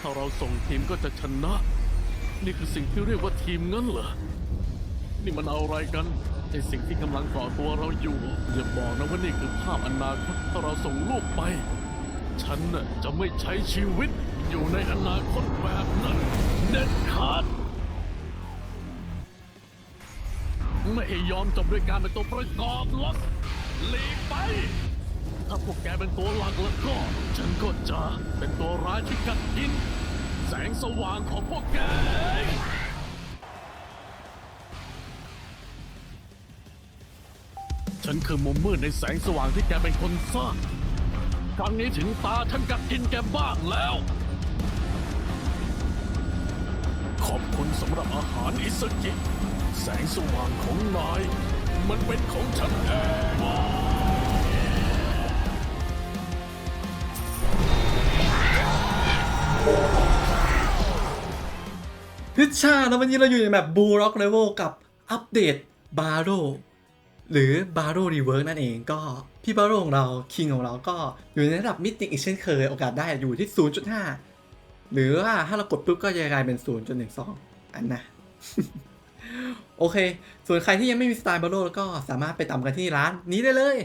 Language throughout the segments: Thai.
ถ้าเราส่งทีมก็จะชนะ นี่คือสิ่งที่เรียกว่าทีมงั้นเหรอ นี่มันอะไรกันไอสิ่งที่กำลังก่อตัวเราอยู่ อย่าบอกนะว่านี่คือภาพอนาคตถ้าเราส่งลูกไป ฉันน่ะจะไม่ใช้ชีวิตอยู่ในอนาคตแบบนั้นเด็ดขาดไม่ยอมจบด้วยการเป็นตัวประกอบหรอกหลีกไป ถ้าพวกแกเป็นตัวหลักแล้วก็ ฉันก็จะเป็นตัวร้ายที่กัดกิน แสงสว่างของพวกแก ฉันคือมุมมืดในแสงสว่างที่แกเป็นคนสร้าง ครั้งนี้ถึงตาฉันกัดกินแกบ้างแล้ว ขอบคุณสำหรับอาหารอิสกิ แสงสว่างของนาย มันเป็นของฉันเอง พิชชาแล้ววันนี้เราอยู่ในแบบบูร็อกเลเวลกับอัปเดตบาร์โรหรือบาร์โรรีเวิร์กนั่นเองก็พี่บาร์โรของเราคิงของเราก็อยู่ในระดับมิติอีกเช่นเคย โอกาสได้อยู่ที่ 0.5 หรือว่าถ้าเรากดปุ๊บก็จะกลายเป็น 0.12 อันนะโอเค ส่วนใครที่ยังไม่มีสไตล์บาร์โรแล้วก็สามารถไปตามกันที่ร้านนี้ได้เลย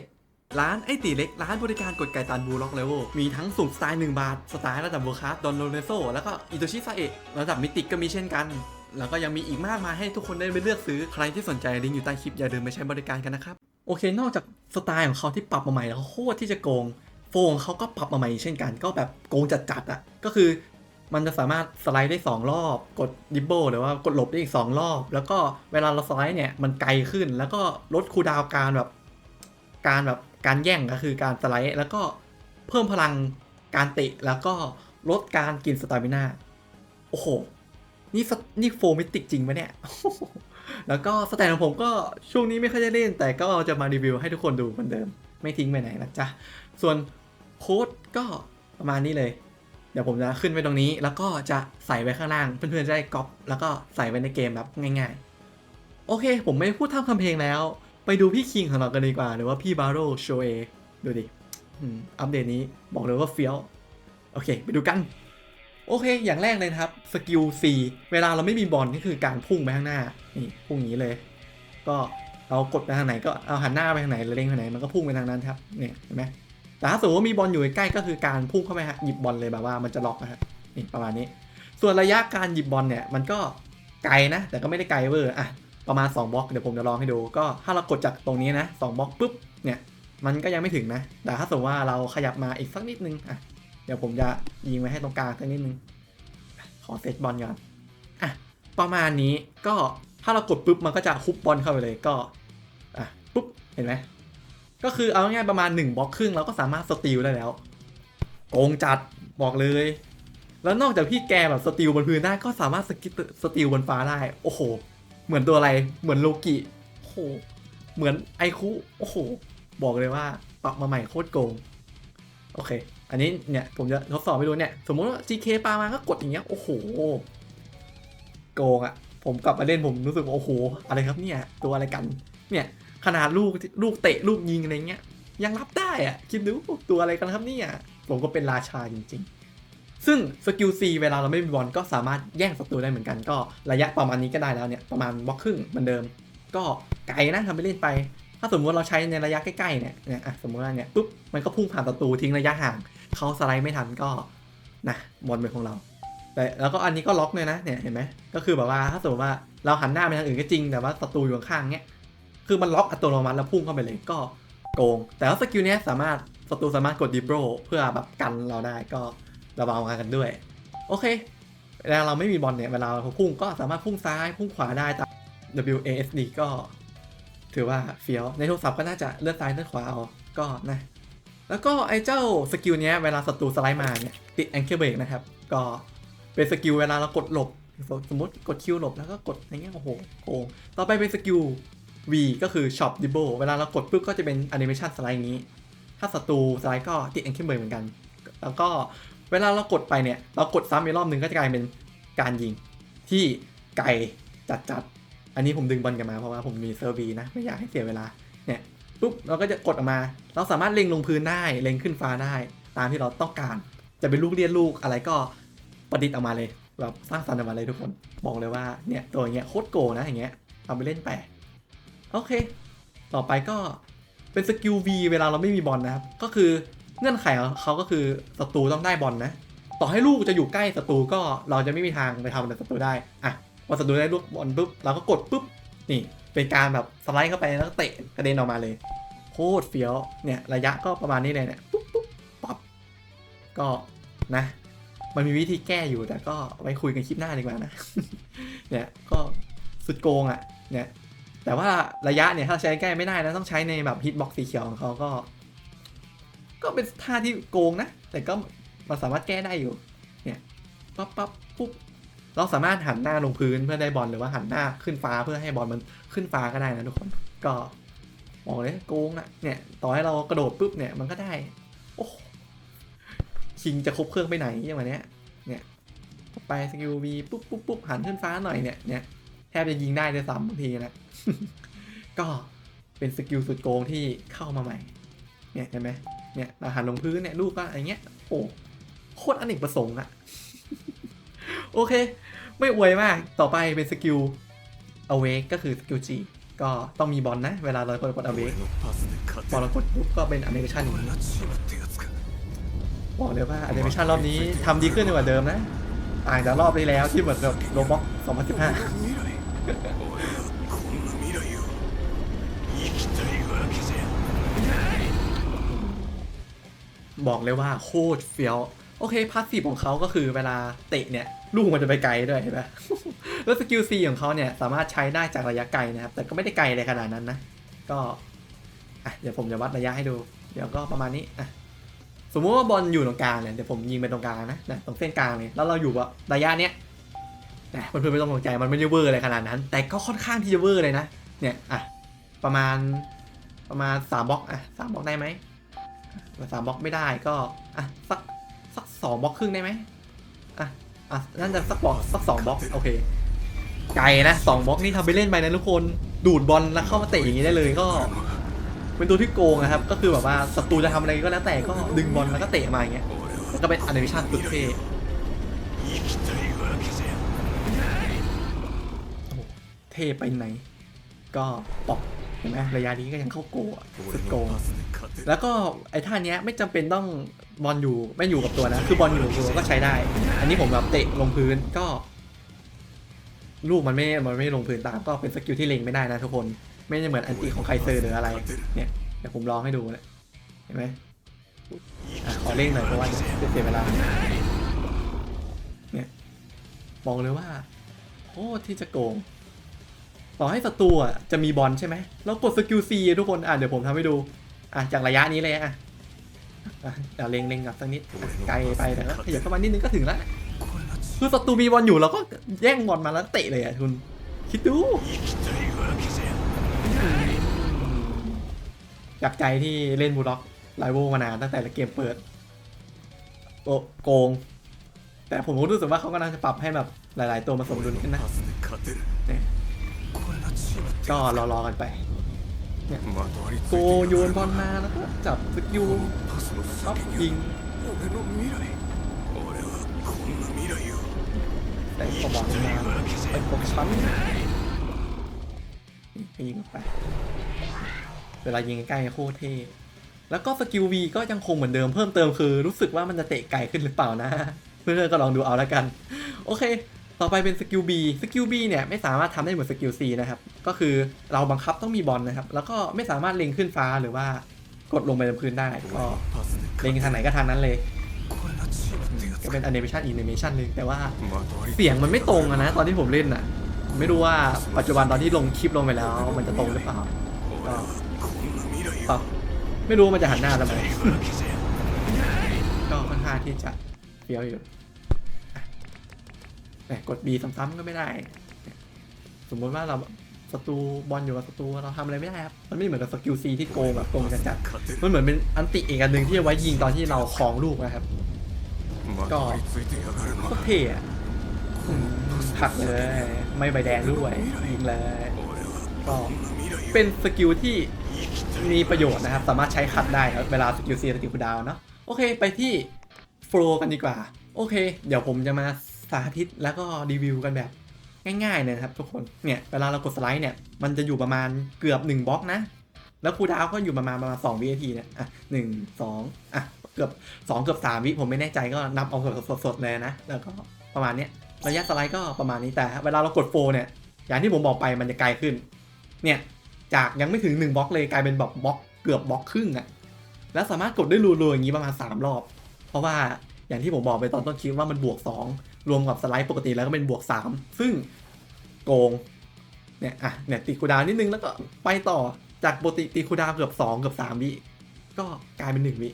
ร้านไอตีเล็ก ร้านบริการกดไก่ตันบูล็อกเลเวลมีทั้งสูงสไตล์ 1 บาท สไตล์ระดับเวอร์คัสดอนโลเนโซแล้วก็อิโตชิซาเอะระดับมิติก็มีเช่นกัน แล้วก็ยังมีอีกมากมายให้ทุกคนได้ไปเลือกซื้อใครที่สนใจลิงก์อยู่ใต้คลิปอย่าลืมไปใช้บริการกันนะครับโอเค นอกจากสไตล์ของเขาที่ปรับมาใหม่แล้วโคตรที่จะโกง โฟงเขาก็ปรับมาใหม่เช่นกัน ก็แบบโกงจัดๆอะก็คือมันจะสามารถสไลด์ได้ 2 รอบ กดดิบเบิลหรือว่ากดหลบได้อีก 2 รอบ แล้วก็เวลาเราสไลด์เนี่ย มันไกลขึ้นแล้วก็ลดคูดาวการแบบ การแบบ การแย่งก็คือการสไลด์ แล้วก็เพิ่มพลังการเตะแล้วก็ลดการกินสตามิน่าโอ้โห นี่สนี่โฟมิติกจริงไหมเนี่ย แล้วก็สแตนของผมก็ช่วงนี้ไม่ค่อยได้เล่น แต่ก็จะมารีวิวให้ทุกคนดูเหมือนเดิม ไม่ทิ้งไปไหนนะจ๊ะ ส่วนโค้ดก็ประมาณนี้เลย เดี๋ยวผมจะขึ้นไว้ตรงนี้ แล้วก็จะใส่ไว้ข้างล่าง เพื่อนๆจะได้ก๊อปแล้วก็ใส่ไว้ในเกมแบบง่าย ๆ โอเค ผมไม่พูดทำคำเพลงแล้ว ไปดูพี่คิงของเรากันดีกว่า หรือว่าพี่บาโรโชเอดูดิอัปเดตนี้บอกเลยว่าเฟี้ยว โอเค ไปดูกัน โอเค อย่างแรกเลยครับ สกิล C เวลาเราไม่มีบอลนี่คือการพุ่งไปข้างหน้า นี่พุ่งอย่างนี้เลย ก็เรากดไปทางไหนก็เอาหันหน้าไปทางไหนเล็งไปไหนมันก็พุ่งไปทางนั้นครับ เนี่ยเห็นไหมแต่ถ้าสมมติว่ามีบอลอยู่ใกล้ก็คือการพุ่งเข้าไปฮะหยิบบอลเลยแบบว่ามันจะล็อกนะฮะนี่ประมาณนี้ ส่วนระยะการหยิบบอลเนี่ยมันก็ไกลนะ แต่ก็ไม่ได้ไกลเวอร์อะ ประมาณ 2บล็อกเดี๋ยวผมจะลองให้ดู ก็ถ้าเรากดจากตรงนี้นะ2บล็อกปุ๊บเนี่ยมันก็ยังไม่ถึงนะ แต่ถ้าสมมติว่าเราขยับมาอีกสักนิดนึงอะเดี๋ยวผมจะยิงไว้ให้ตรงกลางสักนิดนึง ขอเซตบอลก่อนอะประมาณนี้ก็ถ้าเรากดปุ๊บมันก็จะคุบบอลเข้าไปเลยก็อะปุ๊บเห็นไหมก็คือเอาง่ายประมาณ1บล็อกครึ่งเราก็สามารถสตีลได้แล้วโกงจัดบอกเลย แล้วนอกจากพี่แกแบบสตีลบนพื้นได้ก็สามารถสกิสตีลบนฟ้าได้โอ้โห เหมือนตัวอะไร เหมือนโลกิโอ้โห เหมือนไอคุโอ้โห บอกเลยว่าปรับมาใหม่โคตรโกง โอเค อันนี้เนี่ยผมจะทดสอบให้ดูเนี่ย สมมติว่า GK ปามาก็กดอย่างเงี้ย โอ้โห โกงอะผมกลับมาเล่นผมรู้สึกว่าโอ้โห อะไรครับเนี่ย ตัวอะไรกัน เนี่ยขนาดลูกลูกเตะลูกยิงอะไรเงี้ย ยังรับได้อะคิดดูตัวอะไรกันครับเนี่ย ผมก็เป็นราชาจริง ๆ ซึ่งสกิล C เวลาเราไม่มีบอลก็สามารถแย่งศัตรูได้เหมือนกันก็ระยะประมาณนี้ก็ได้แล้วเนี่ยประมาณบล็อกครึ่งเหมือนเดิม ก็ไกลนะทำไปเล่นไป ถ้าสมมติเราใช้ในระยะใกล้ๆเนี่ยเนี่ยอะสมมติว่าเนี่ยปุ๊บมันก็พุ่งผ่านศัตรูทิ้งระยะห่างเขาสไลด์ไม่ทันก็นะบอลเป็นของเราแต่แล้วก็อันนี้ก็ล็อกเลยนะเนี่ยเห็นไหมก็คือแบบว่าถ้าสมมติว่าเราหันหน้าไปทางอื่นก็จริงแต่ว่าศัตรูอยู่ข้างเนี่ยคือมันล็อกอัตโนมัติแล้วพุ่งเข้าไปเลยก็โกง แต่ว่าสกิลเนี้ยสามารถศัตรูสามารถกดดิบโรเพื่อแบบกันเราได้ก็ ระวังกันด้วย โอเคเวลาเราไม่มีบอลเนี่ยเวลาเราพุ่งก็สามารถพุ่งซ้ายพุ่งขวาได้ตาม WASD ก็ ถือว่าเฟี้ยว ในโทรศัพท์ก็น่าจะเลื่อนซ้ายเลื่อนขวาเอาก็นะแล้วก็ไอ้เจ้าสกิลเนี้ยเวลาศัตรูสไลด์มาเนี่ยติด ankle break นะครับ ก็เป็นสกิลเวลาเรากดหลบ สมมติกดคิวหลบแล้วก็กดอย่างเงี้ยโอ้โหโกงต่อไปเป็นสกิล V ก็คือ Shop d i b b l e เวลาเรากดปุ๊บก็จะเป็นแอนิเมชันสไลด์นี้ ถ้าศัตรูสไลด์ก็ติดแองเคิลเบย์เหมือนกัน แล้วก็ เวลาเรากดไปเนี่ยเรากดซ้ำอีกรอบหนึ่งก็จะกลายเป็นการยิงที่ไกลจัดๆ อันนี้ผมดึงบอลกันมาเพราะว่าผมมีเซอร์วีนะไม่อยากให้เสียเวลาเนี่ยปุ๊บเราก็จะกดออกมา เราสามารถเล็งลงพื้นได้เล็งขึ้นฟ้าได้ ตามที่เราต้องการ จะเป็นลูกเลียนลูกอะไรก็ประดิษฐ์ออกมาเลยแบบสร้างสรรค์ออกมาเลยทุกคนบอกเลยว่าเนี่ยตัวอย่างเงี้ยโคตรโกนะอย่างเงี้ยเอาไปเล่นไปโอเค ต่อไปก็เป็นสกิล V เวลาเราไม่มีบอลนะครับ ก็คือ เงื่อนไขของเขาก็คือศัตรูต้องได้บอลนะ ต่อให้ลูกจะอยู่ใกล้ศัตรูก็เราจะไม่มีทางไปทำอะไรศัตรูได้ อะพอศัตรูได้ลูกบอลปุ๊บเราก็กดปุ๊บ นี่ เป็นการแบบสไลด์เข้าไปแล้วเตะกระเด็นออกมาเลย โคตรเฟี้ยว เนี่ยระยะก็ประมาณนี้เลยเนี่ย ปุ๊บปุ๊บปั๊บ ก็นะ มันมีวิธีแก้อยู่แต่ก็ไว้คุยกันคลิปหน้าดีกว่านะ เนี่ยก็สุดโกงอะ เนี่ย แต่ว่าระยะเนี่ยถ้าใช้แก้ไม่ได้นะต้องใช้ในแบบฮิตบ็อกสีเขียวของเขาก็ ก็เป็นท่าที่โกงนะ แต่ก็มันสามารถแก้ได้อยู่ เนี่ยปั๊บปั๊บปุ๊บเราสามารถหันหน้าลงพื้นเพื่อได้บอลหรือว่าหันหน้าขึ้นฟ้าเพื่อให้บอลมันขึ้นฟ้าก็ได้นะทุกคน ก็บอกเลยโกงอะเนี่ย ต่อให้เรากระโดดปุ๊บเนี่ยมันก็ได้ โอ้หชิงจะครบเครื่องไปไหนอย่างวันเนี้ย เนี่ยไปสกิลวีปุ๊บปุ๊บปุ๊บหันขึ้นฟ้าหน่อยเนี่ยเนี่ยแทบจะยิงได้เลยซ้ำบางทีนะ ก็เป็นสกิลสุดโกงที่เข้ามาใหม่ เนี่ยเห็นไหม เนี่ยอาหารลงพื้นเนี่ยลูกก็อย่างเงี้ยโอ้โคตรอเนกประสงค์อะโอเค ไม่อวยมากต่อไปเป็นสกิล awake ก็คือสกิล G ก็ต้องมีบอลนะ เวลาเรากดกด awake บอลเรากดปุ๊บก็เป็น animation บอกเลยว่า animation รอบนี้ทำดีขึ้นกว่าเดิมนะต่างจากรอบที่แล้วที่เหมือนกับโรบ็อก2015 บอกเลยว่าโคตรเฟี้ยว โอเคพาสซีฟของเขาก็คือเวลาเตะเนี่ยลูกมันจะไปไกลด้วยเห็นไหมแล้วสกิลซีของเขาเนี่ยสามารถใช้ได้จากระยะไกลนะครับ แต่ก็ไม่ได้ไกลเลยขนาดนั้นนะ ก็อะเดี๋ยวผมจะวัดระยะให้ดู เดี๋ยวก็ประมาณนี้อะสมมติว่าบอลอยู่ตรงกลางเนี่ยเดี๋ยวผมยิงไปตรงกลางนะนะตรงเส้นกลางเลยแล้วเราอยู่ว่าระยะเนี้ยนะเพื่อนๆไม่ต้องตกใจมันไม่ได้เวอร์อะไรขนาดนั้น แต่ก็ค่อนข้างที่จะเวอร์เลยนะเนี่ยอะประมาณประมาณสามบล็อกอะสามบล็อกได้ไหม สามบล็อกไม่ได้ก็อะสักสักสองบล็อกครึ่งได้ไหมอะอะนั่นจะสักบล็อกสักสองบล็อกโอเคไกลนะสองบล็อกนี่ทำไปเล่นไปนะทุกคนดูดบอลแล้วเข้ามาเตะอย่างนี้ได้เลยก็ เป็นตัวที่โกงนะครับ ก็คือแบบว่าศัตรูจะทำอะไรก็แล้วแต่ก็ดึงบอลแล้วก็เตะมาอย่างเงี้ยแล้วก็เป็นอนิเมชันสุดเท่เท่ไปไหน ก็ปอก ห็นไหมระยะนี้ก็ยังเข้าโกะสุดโกงแล้วก็ไอ้ท่านี้ไม่จำเป็นต้องบอลอยู่ไม่อยู่กับตัวนะ คือบอลอยู่กับตัวก็ใช้ได้ อันนี้ผมแบบเตะลงพื้นก็ ลูกมันไม่มันไม่ลงพื้นตามก็เป็นสกิลที่เล็งไม่ได้นะทุกคนไม่ได้เหมือนอันติของไคเซอร์หรืออะไร เนี่ยเดี๋ยวผมลองให้ดูนะเห็นไหมขอเล่งหน่อยเพราะว่าเสียเวลาเนี่ยมองเลยว่าโคตรที่จะโกง ต่อให้ศัตรูอะจะมีบอลใช่ไหมแล้วกดสกิลซีทุกคนอะเดี๋ยวผมทำให้ดูอะจากระยะนี้เลยอะเดี๋ยวเล็งเล็งกับสักนิดไกลไปแต่ว่ขยับเข้ามานิดนึงก็ถึงแล้วคือศัตรูมีบอลอยู่เราก็แย่งบอลมาแล้วเตะเลยอะทุนคิดดูจากใจที่เล่นบูล็อกไลโวมานานตั้งแต่เกมเปิดโกง แต่ผมก็รู้สึกว่าเขากำลังจะปรับให้แบบหลาย ๆ ตัวมาสมดุลขึ้นนะ ก็รอรอกันไปเนี่ยโกโยนบอลมาแล้วก็จับสกิลซ็อปยิงแต่ขอบอกมาไอ้พวกฉันยิงไปเวลายิงใกล้โคตรเท่แล้วก็สกิลวีก็ยังคงเหมือนเดิมเพิ่มเติมคือ รู้สึกว่ามันจะเตะไกลขึ้นหรือเปล่านะ เพื่อนๆก็ลองดูเอาแล้วกัน โอเค ต่อไปเป็นสกิลบีสกิลบีเนี่ยไม่สามารถทำได้เหมือนสกิล C นะครับ ก็คือเราบังคับต้องมีบอลนะครับ แล้วก็ไม่สามารถเล็งขึ้นฟ้าหรือว่ากดลงไปบนพื้นได้ก็เล็งทางไหนก็ทางนั้นเลยก็เป็นแอนิเมชันอินิเมชันนึงแต่ว่าเสียงมันไม่ตรงอะนะ ตอนที่ผมเล่นอะไม่รู้ว่าปัจจุบันตอนที่ลงคลิปลงไปแล้ว มันจะตรงหรือเปล่าก็ไม่รู้มันจะหันหน้าทำไมก็ค่อนข้างที่จะเฟี้ยวอยู่ แต่กด B ซ้ำๆก็ไม่ได้ สมมติว่าเราศัตรูบอลอยู่กับศัตรูเราทำอะไรไม่ได้ครับ มันไม่เหมือนกับสกิลซีที่โกงแบบโกงจัดมันเหมือนเป็นอันติอีกันหนึ่งที่ไว้ยิงตอนที่เราคลองลูกนะครับ ก็เท่อะผักเลย ไม่ใบแดงด้วยยิงเลย ก็เป็นสกิลที่มีประโยชน์นะครับ สามารถใช้ขัดได้ครับเวลาสกิลซีสกิลดาวเนาะ โอเค ไปที่โฟล์กันดีกว่า โอเค เดี๋ยวผมจะมา สาธิตแล้วก็รีวิวกันแบบง่ายๆเลยนะครับทุกคนเนี่ยเวลาเรากดสไลด์เนี่ยมันจะอยู่ประมาณเกือบ 1บล็อกนะ แล้วคูดาวก็อยู่ประมาณประมาณ2วินาทีเนี่ยอะหนึ่งสองอะเกือบ 2 เกือบ 3 วิผมไม่แน่ใจก็นับเอาสดๆเลยนะ แล้วก็ประมาณเนี้ยระยะสไลด์ก็ประมาณนี้แต่ เวลาเรากดโฟร์เนี่ย อย่างที่ผมบอกไปมันจะไกลขึ้น เนี่ยจากยังไม่ถึง 1บล็อกเลยกลายเป็นแบบบล็อกเกือบบล็อกครึ่งอะแล้วสามารถกดได้รัวๆอย่างนี้ประมาณ 3 รอบ เพราะว่าอย่างที่ผมบอกไปตอนต้นคลิปว่ามันบวก 2 รวมกับสไลด์ปกติแล้วก็เป็นบวก 3 ซึ่งโกงเนี่ยอะเนี่ยตีคูดาวน์นิดนึงแล้วก็ไปต่อจากปกติตีคูดาวน์เกือบ 2 เกือบ3วิก็กลายเป็น 1 วิ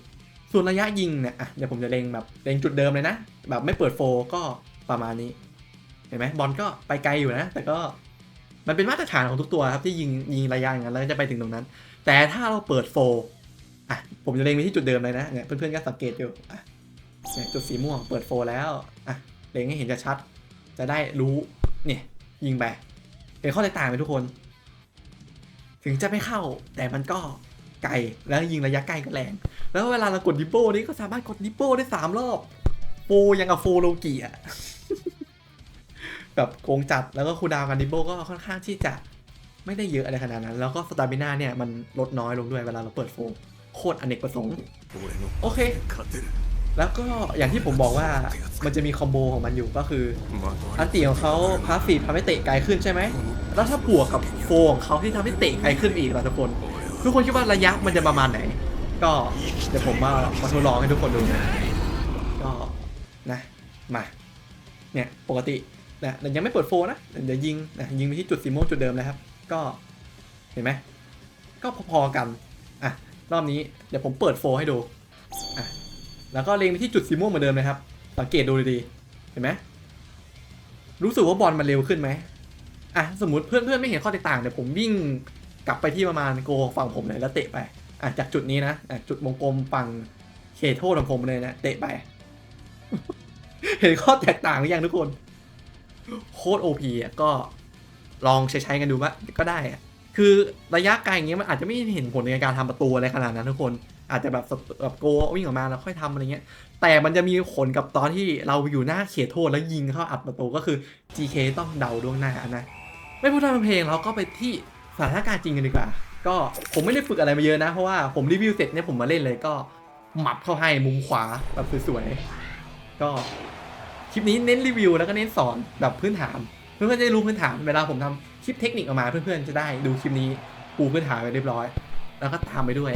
ส่วนระยะยิงเนี่ยอะเดี๋ยวผมจะเล็งแบบเล็งจุดเดิมเลยนะ แบบไม่เปิดโฟก็ประมาณนี้ เห็นไหมบอลก็ไปไกลอยู่นะ แต่ก็มันเป็นมาตรฐานของทุกตัวครับที่ยิงยิงระยะอย่างนั้นแล้วจะไปถึงตรงนั้น แต่ถ้าเราเปิดโฟร์อะผมจะเล็งไปที่จุดเดิมเลยนะเนี่ยเพื่อนๆก็สังเกตอยู่อะจุดสีม่วงเปิดโฟร์แล้วอะ เล็งให้เห็นจะชัด จะได้รู้เนี่ยยิงไปเป็นข้อแตกต่างไปทุกคน ถึงจะไม่เข้าแต่มันก็ไกลแล้วยิงระยะไกลก็แรง แล้วเวลาเรากดดิโป้นี่ก็สามารถกดดิโป้ได้สามรอบโฟยังกับโฟโลกีอะแบบโกงจัดแล้วก็คูดาวกันดิโป้ก็ค่อนข้างที่จะไม่ได้เยอะอะไรขนาดนั้น แล้วก็สตาบิน่าเนี่ยมันลดน้อยลงด้วยเวลาเราเปิดโฟโคตรอเนกประสงค์ โอเค แล้วก็อย่างที่ผมบอกว่ามันจะมีคอมโบของมันอยู่ก็คืออันตีของเขาพาฟีทำให้เตะไกลขึ้นใช่ไหม แล้วถ้าบวกกับโฟของเขาที่ทำให้เตะไกลขึ้นอีกล่ะทุกคน ทุกคนคิดว่าระยะมันจะประมาณไหน ก็เดี๋ยวผมมามาทดลองให้ทุกคนดูนะก็นะมาเนี่ยปกตินะแต่ยยังไม่เปิดโฟนะเดี๋ยวยิงนะยิงไปที่จุดสีม่วงจุดเดิมเลยครับ ก็เห็นไหมก็พอๆกันอะรอบนี้เดี๋ยวผมเปิดโฟให้ดูอะ แล้วก็เล็งไปที่จุดสีม่วงเหมือนเดิมเลยครับ สังเกตดูดีๆ เห็นไหมรู้สึกว่าบอลมันเร็วขึ้นไหมอะสมมติเพื่อนๆไม่เห็นข้อแตกต่างเดี๋ยวผมวิ่งกลับไปที่ประมาณโกฝั่งผมเลยแล้วเตะไปอะจากจุดนี้นะอะจุดวงกลมฝั่งเขตโทษของผมเลยนะเตะไป เห็นข้อแตกต่างหรือยังทุกคนโคตรโอพีอะก็ลองใช้ใช้กันดูว่าก็ได้อะคือระยะไกลอย่างเงี้ยมันอาจจะไม่เห็นผลในการทำประตูอะไรขนาดนั้นทุกคน อาจจะแบบแบบโกวิ่งออกมาแล้วค่อยทำอะไรเงี้ย แต่มันจะมีผลกับตอนที่เราอยู่หน้าเขตโทษแล้วยิงเข้าอัดประตูก็คือ GK ต้องเดาดวงหน้านะ ไม่พูดทำเพลงเราก็ไปที่สถานการณ์จริงกันดีกว่า ก็ผมไม่ได้ฝึกอะไรมาเยอะนะ เพราะว่าผมรีวิวเสร็จเนี่ยผมมาเล่นเลยก็หมับเข้าให้มุมขวาแบบสวยๆก็คลิปนี้เน้นรีวิวแล้วก็เน้นสอนแบบพื้นฐาน เพื่อนๆจะได้รู้พื้นฐานเวลาผมทำคลิปเทคนิคออกมาเพื่อนๆจะได้ดูคลิปนี้ปูพื้นฐานไปเรียบร้อย แล้วก็ตามไปด้วย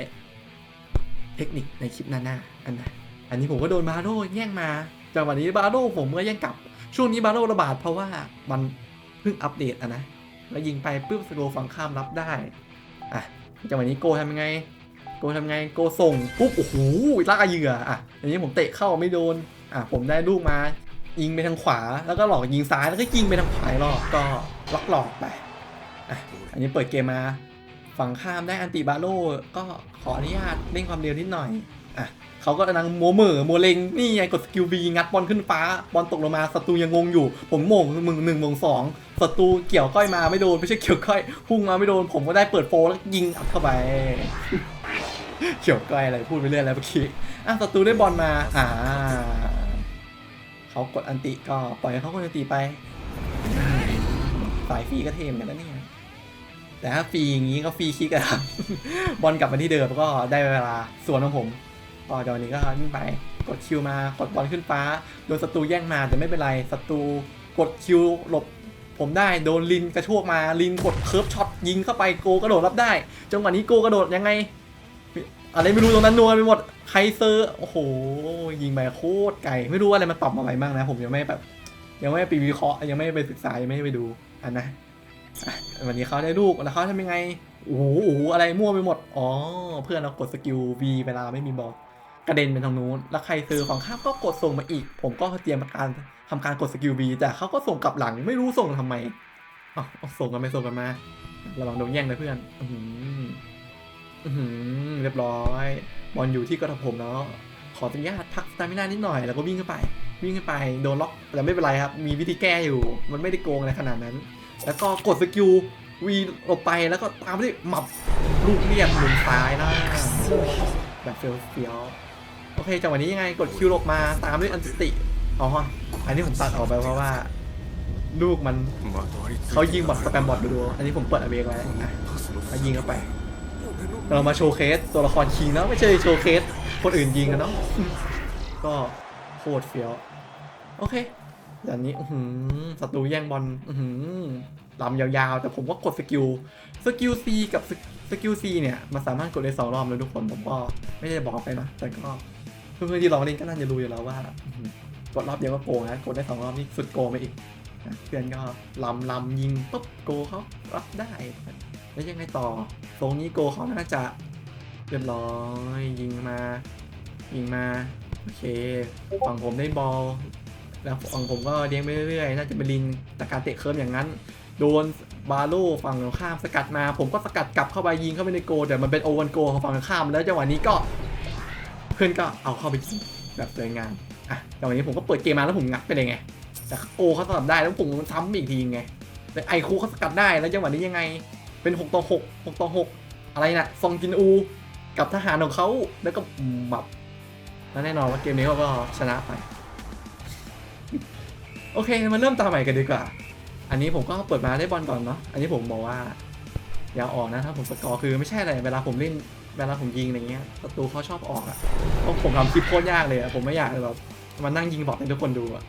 เทคนิคในคลิปหน้าๆอันไหนอันนี้ผมก็โดนบาโร่แย่งมาจากวันนี้บาโร่ผมก็แย่งกลับ ช่วงนี้บาโร่ระบาดเพราะว่ามันเพิ่งอัปเดตอะนะแล้วยิงไปปุ๊บสโกฝั่งข้ามรับได้อะจังหวะนี้โกทำยังไง โกทำไงโกส่งปุ๊บโอ้โหลากเหยื่ออะอย่างนี้ผมเตะเข้าไม่โดนอะผมได้ลูกมายิงไปทางขวาแล้วก็หลอกยิงซ้ายแล้วก็ยิงไปทางขวาอีกรอบก็ล็อกหลอกไปอะอันนี้เปิดเกมมา ฝั่งข้ามได้อันติบาโลก็ขออนุญาตเล่นความเร็วนิดหน่อยอะเขาก็กำลังโมเหม่อโมเลงนี่ไงกดสกิลบีงัดบอลขึ้นฟ้าบอลตกลงมาศัตรูยังงงอยู่ ผมโมงมึงหนึ่งโมงสองศัตรูเกี่ยวก้อยมาไม่โดนไม่ใช่เกี่ยวก้อยพุ่งมาไม่โดน ผมก็ได้เปิดโฟร์แล้วยิงอัดเข้าไปเกี่ยวก้อยอะไรพูดไปเรื่อยแล้วเมื่อกี้อะศัตรูได้บอลมาอ่าเขากดอันติก็ปล่อยเขากดอันติไปสายฟรีก็เทมกันแล้วเนี่ย แต่ถ้าฟรีอย่างนี้ก็ฟรีคิกอะครับ บอลกลับมาที่เดิมก็ได้เวลาส่วนของผมก็เดี๋ยวนนี้ก็วิ่งไปกดคิวมากดบอลขึ้นฟ้า โดนศัตรูแย่งมาแต่ไม่เป็นไรศัตรูกดคิวหลบผมได้โดนลินกระโชกมาลินกดเคิร์ฟช็อตยิงเข้าไปโกกระโดดรับได้ จังหวะนี้โกกระโดดยังไง อะไรไม่รู้ตรงนั้นนัวไปหมดไคเซอร์โอ้โหยิงไปโคตรไกลไม่รู้ว่าอะไรมันตอบมาใหม่บ้างนะ ผมยังไม่แบบ ยังไม่ไปวิเคราะห์ยังไม่ไปศึกษายังไม่ไปดูอันนะ วันนี้เขาได้ลูกแล้วเขาทำยังไงโอ้โหอะไรมั่วไปหมด อ๋อ เพื่อนเรากดสกิล V เวลาไม่มีบอลกระเด็นไปทางนู้น แล้วใครซื้อของข้ามก็กดส่งมาอีก ผมก็เตรียมการทำการกดสกิล V แต่เขาก็ส่งกลับหลังไม่รู้ส่งทำไมอ๋อส่งกันไม่ส่งกันมา ระวังโดนแย่งนะเพื่อน อือหืออื้อเรียบร้อย บอลอยู่ที่กระทผมแล้วขออนุญาตพักสตามิน่านิดหน่อยแล้วก็วิ่งขึ้นไป วิ่งขึ้นไปโดนล็อกแต่ไม่เป็นไรครับ มีวิธีแก้อยู่ มันไม่ได้โกงอะไรขนาดนั้น แล้วก็กดสกิลวีลงไปแล้วก็ตามด้วยหมับลูกเลียนมุมซ้ายนะแบบเฟี้ยวๆโอเคจังหวะนี้ยังไงกดคิวลงมาตามด้วยอันสติอ๋ออันนี้ผมตัดออกไปเพราะว่า ลูกมันเขายิงบอดสแปมบอดดูอันนี้ผมเปิดอเมกไว้เขยิงเข้าไป เรามาโชว์เคสตัวละครคิงเนาะไม่ใช่โชว์เคสคนอื่นยิงกันเนาะก็โคตรเฟี้ยวโอเค อย่างนี้หือศัตรูแย่งบอลหือลำยาวๆ แต่ผมก็กดสกิล สกิล C กับสกิล C เนี่ยมันสามารถกดได้สองรอบเลยทุกคน ผมก็ไม่ได้บอกไปนะ แต่ก็เพื่อนๆที่ลองเล่นก็น่าจะรู้อยู่แล้วว่ากดรอบเดียวก็โกงนะกดได้สองรอบนี่สุดโกงไปอีกนะเพื่อนก็ลำลำยิงปุ๊บโกเขารับได้ แล้วยังไงต่อทรงนี้โกเขาน่าจะเรียบร้อยยิงมา ยิงมา โอเคฝั่งผมได้บอล แล้วฝั่งผมก็เลี้ยงไปเรื่อยๆ น่าจะเป็นลินแต่การเตะเคิร์มอย่างนั้น โดนบาโลฝั่งตรงข้ามสกัดมา ผมก็สกัดกลับเข้าไปยิงเข้าไปในโกลแต่มันเป็นโอวันโกของฝั่งข้ามแล้วจังหวะนี้ก็เพื่อนก็เอาเข้าไปยิงแบบสวยงามอะจังหวะนี้ผมก็เปิดเกมมาแล้วผมงัดไปเลยไง แต่โกเขาสกัดได้แล้วผมซ้ำอีกทีไงแต่ไอคูเขาสกัดได้แล้วจังหวะนี้ยังไง เป็น6ต่อ6 6ต่อ6อะไรนะซองจินอูกับทหารของเขาแล้วก็แบบแล้วแน่นอนว่าเกมนี้เขาก็ชนะไป โอเคมาเริ่มตาใหม่กันดีกว่า อันนี้ผมก็เปิดมาได้บอลก่อนเนาะ อันนี้ผมบอกว่า อย่าออกนะถ้าผมสกอร์คือไม่ใช่อะไรเวลาผมเล่นเวลาผมยิงอะไรเงี้ยศัตรูเขาชอบออกอะเพราะผมทำคลิปโคตรยากเลยอะผมไม่อยากแบบมานั่งยิงบอลให้ทุกคนดูอะ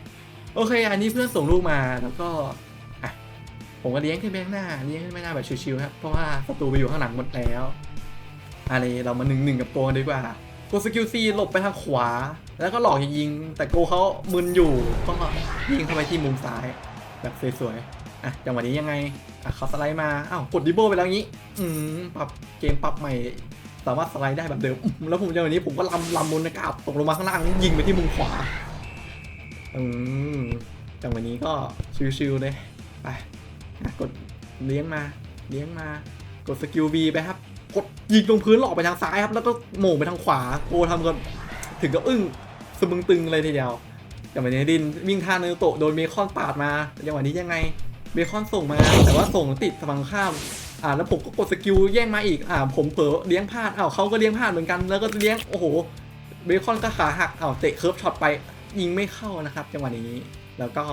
โอเค อันนี้เพื่อนส่งลูกมาแล้วก็อะผมก็เลี้ยงขึ้นไปข้างหน้าเลี้ยงขึ้นไปหน้าแบบชิวๆครับเพราะว่าศัตรูไปอยู่ข้างหลังหมดแล้วอะไรเรามาหนึ่งหนึ่งกับโกกันดีกว่า กดสกิลซีหลบไปทางขวา แล้วก็หลอกยิง แต่โกเขามึนอยู่ก็ยิงเข้าไปที่มุมซ้าย แบบสวยๆอะจังหวะนี้ยังไงอะเขาสไลด์มาอ้าวกดดิโบไปแล้วงี้ อืมปรับเกมปรับใหม่ สามารถสไลด์ได้แบบเดิมแล้วผมจังหวะนี้ผมก็ลำลำบนอากาศตกลงมาข้างล่างยิงไปที่มุมขวา อืมจังหวะนี้ก็ชิวๆเลยไปกดเลี้ยงมา เลี้ยงมากดสกิล V ไปครับ กดยิงลงพื้นหลอกไปทางซ้ายครับ แล้วก็โหม่งไปทางขวาโกทำกันถึงกับอึ้งสมึงตึงเลยทีเดียวจังหวะนี้ดินวิ่งท่าเนโตะโดนเมคอนปาดมาจังหวะนี้ยังไงเบคอนส่งมา แต่ว่าส่งติดฝั่งข้ามอ่าแล้วผมก็กดสกิลแย่งมาอีกอ่าผมเผลอเลี้ยงพลาดอ้าวเขาก็เลี้ยงพลาดเหมือนกันแล้วก็เลี้ยงโอ้โหเบคอนก็ขาหักอ้าวเตะเคิร์ฟช็อตไปยิงไม่เข้านะครับ จังหวะนี้แล้วก็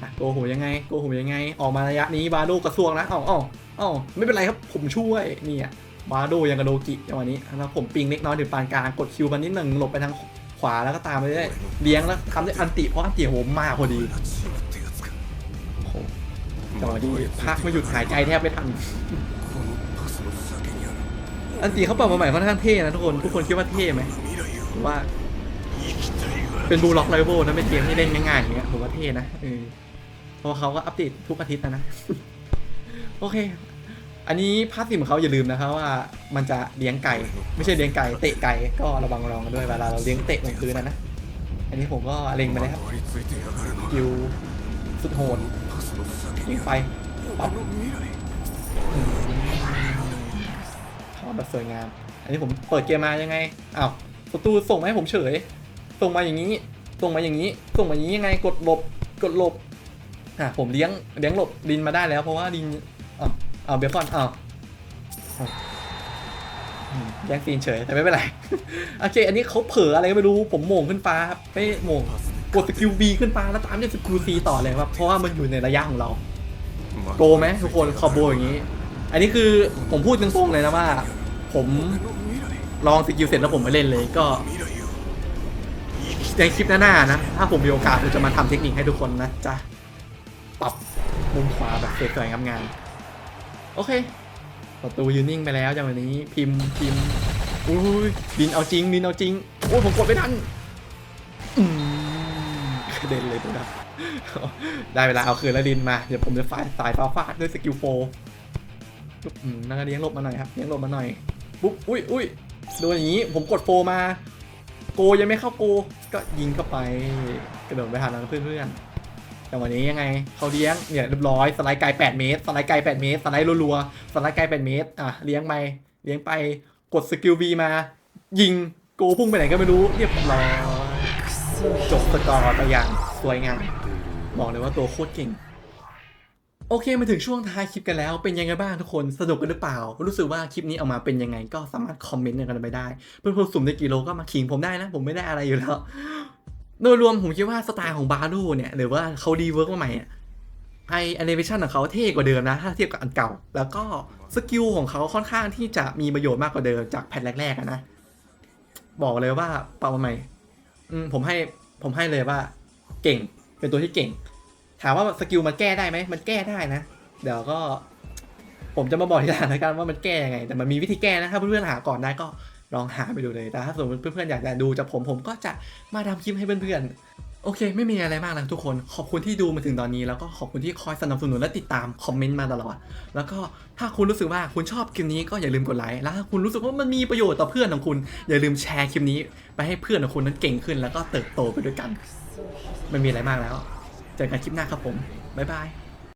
อะโกหูยังไงโกหูยังไง ออกมาระยะนี้บาโดกระซวงนะอ้าวอ้าวอ้าไม่เป็นไรครับผมช่วยนี่อ่ มาโดยังกระโดกิจังหวะนี้แล้วผมปิงเล็กน้อยถึงปานกลางกดคิวมันนิดหนึ่งหลบไปทางขวาแล้วก็ตามไปได้เลี้ยงแล้วทำได้อันติเพราะอันติผมมาพอดีจังหวะนี้พักไม่หยุดหายใจแทบไม่ทันอันตีเขาเปิดมาใหม่ค่อนข้างเท่นะทุกคนทุกคนคิดว่าเท่ไหมว่า เป็นบูล็อกไลโบนะเป็นเกมที่เล่นง่ายๆอย่างเงี้ยผมว่าเท่นะเพราะเขาก็อัปเดตทุกอาทิตย์นะโอเค อันนี้พาสซีฟของเขาอย่าลืมนะครับว่ามันจะเลี้ยงไก่ ไม่ใช่เลี้ยงไก่เตะไก่ก็ระวังรองกันด้วยเวลาเราเลี้ยงเตะบนพื้นนะนะอันนี้ผมก็เล็งมาแล้วครับกิวสุดโหดยิงไปปั๊บทอดแบบสวยงาม อันนี้ผมเปิดเกมมายังไงอ้าวประตูส่งมาให้ผมเฉย ส่งมาอย่างนี้ ส่งมาอย่างนี้ ส่งมาอย่างนี้ยังไงกดหลบกดหลบอะผมเลี้ยงเลี้ยงหลบดินมาได้แล้วเพราะว่าดิน เอาเบคอนเอาแย่งซีนเฉย แต่ไม่เป็นไร โอเค อันนี้เขาเผลออะไรก็ไม่รู้ ผมโมงขึ้นฟ้าครับ ไม่โมงกดสกิล B ขึ้นฟ้าแล้วตามด้วยสกิล C ต่อเลยครับ เพราะว่ามันอยู่ในระยะของเราโกไหมทุกคนคอโบอย่างนี้ อันนี้คือผมพูดตรงๆเลยนะว่า ผมลองสกิลเสร็จแล้วผมมาเล่นเลยก็ในคลิปหน้าๆนะ ถ้าผมมีโอกาสผมจะมาทำเทคนิคให้ทุกคนนะจะปรับมุมขวาแบบเสวยงามงาน โอเค ประตูยืนนิ่งไปแล้วอย่างวันนี้ พิมพ์พิมพ์อุ้ยดินเอาจริงดินเอาจริงโอ้ยผมกดไม่ทันกระเด็นเลยตัวนะได้เวลาเอาคืนแล้วดินมา เดี๋ยวผมจะฟาดสายฟ้าฟาดด้วยสกิลโฟปุ๊บนั่นก็เลี้ยงลบมาหน่อยครับเลี้ยงลบมาหน่อยปุ๊บอุ้ยอุ้ยโดนอย่างนี้ผมกดโฟมา โกยังไม่เข้าโก ก็ยิงเข้าไป กระโดดไปหาทางเพื่อน ๆแต่วันนี้ยังไงเขาเลี้ยงเนี่ยเรียบร้อยสไลด์ไกล8เมตรสไลด์ไกล8เมตรสไลด์รัวๆสไลด์ไกล8เมตรอะเลี้ยงไปเลี้ยงไปกดสกิล V มา ยิงโกพุ่งไปไหนก็ไม่รู้เรียบร้อยจบสกอร์ไปอย่างสวยงามบอกเลยว่าตัวโคตรเก่งโอเคมาถึงช่วงท้ายคลิปกันแล้วเป็นยังไงบ้างทุกคนสนุกกันหรือเปล่า รู้สึกว่าคลิปนี้ออกมาเป็นยังไงก็สามารถคอมเมนต์กันไปได้ เพื่อนๆสุ่มได้กี่โลก็มาขิงผมได้นะ ผมไม่ได้อะไรอยู่แล้ว โดยรวมผมคิดว่าสไตล์ของบารูเนี่ย หรือว่าเขาดีเวิร์กมาใหม่ไอแอนิเมชันของเขาเท่กว่าเดิมนะ ถ้าเทียบกับอันเก่า แล้วก็สกิลของเขาค่อนข้างที่จะมีประโยชน์มากกว่าเดิมจากแผ่นแรกๆนะ บอกเลยว่าเปามาใหม่ผมให้ผมให้เลยว่า เก่งเป็นตัวที่เก่ง ถามว่าสกิลมันแก้ได้ไหมมันแก้ได้นะ เดี๋ยวก็ ผมจะมาบอกทีหลังแล้วกันว่ามันแก้ยังไง แต่มันมีวิธีแก้นะถ้าเพื่อนๆหาก่อนได้ก็ ลองหาไปดูเลยแต่ถ้าสมมติเพื่อนๆอยากจะดูจากผมผมก็จะมาทำคลิปให้เพื่อนๆ โอเค ไม่มีอะไรมากนะทุกคนขอบคุณที่ดูมาถึงตอนนี้ แล้วก็ขอบคุณที่คอยสนับสนุนและติดตามคอมเมนต์มาตลอด แล้วก็ถ้าคุณรู้สึกว่าคุณชอบคลิปนี้ก็อย่าลืมกดไลค์แล้วถ้าคุณรู้สึกว่ามันมีประโยชน์ต่อเพื่อนของคุณ อย่าลืมแชร์คลิปนี้ ไปให้เพื่อนของคุณนั้นเก่งขึ้น แล้วก็เติบโตไปด้วยกันไม่มีอะไรมากแล้ว เจอกันคลิปหน้าครับผมบ๊ายบาย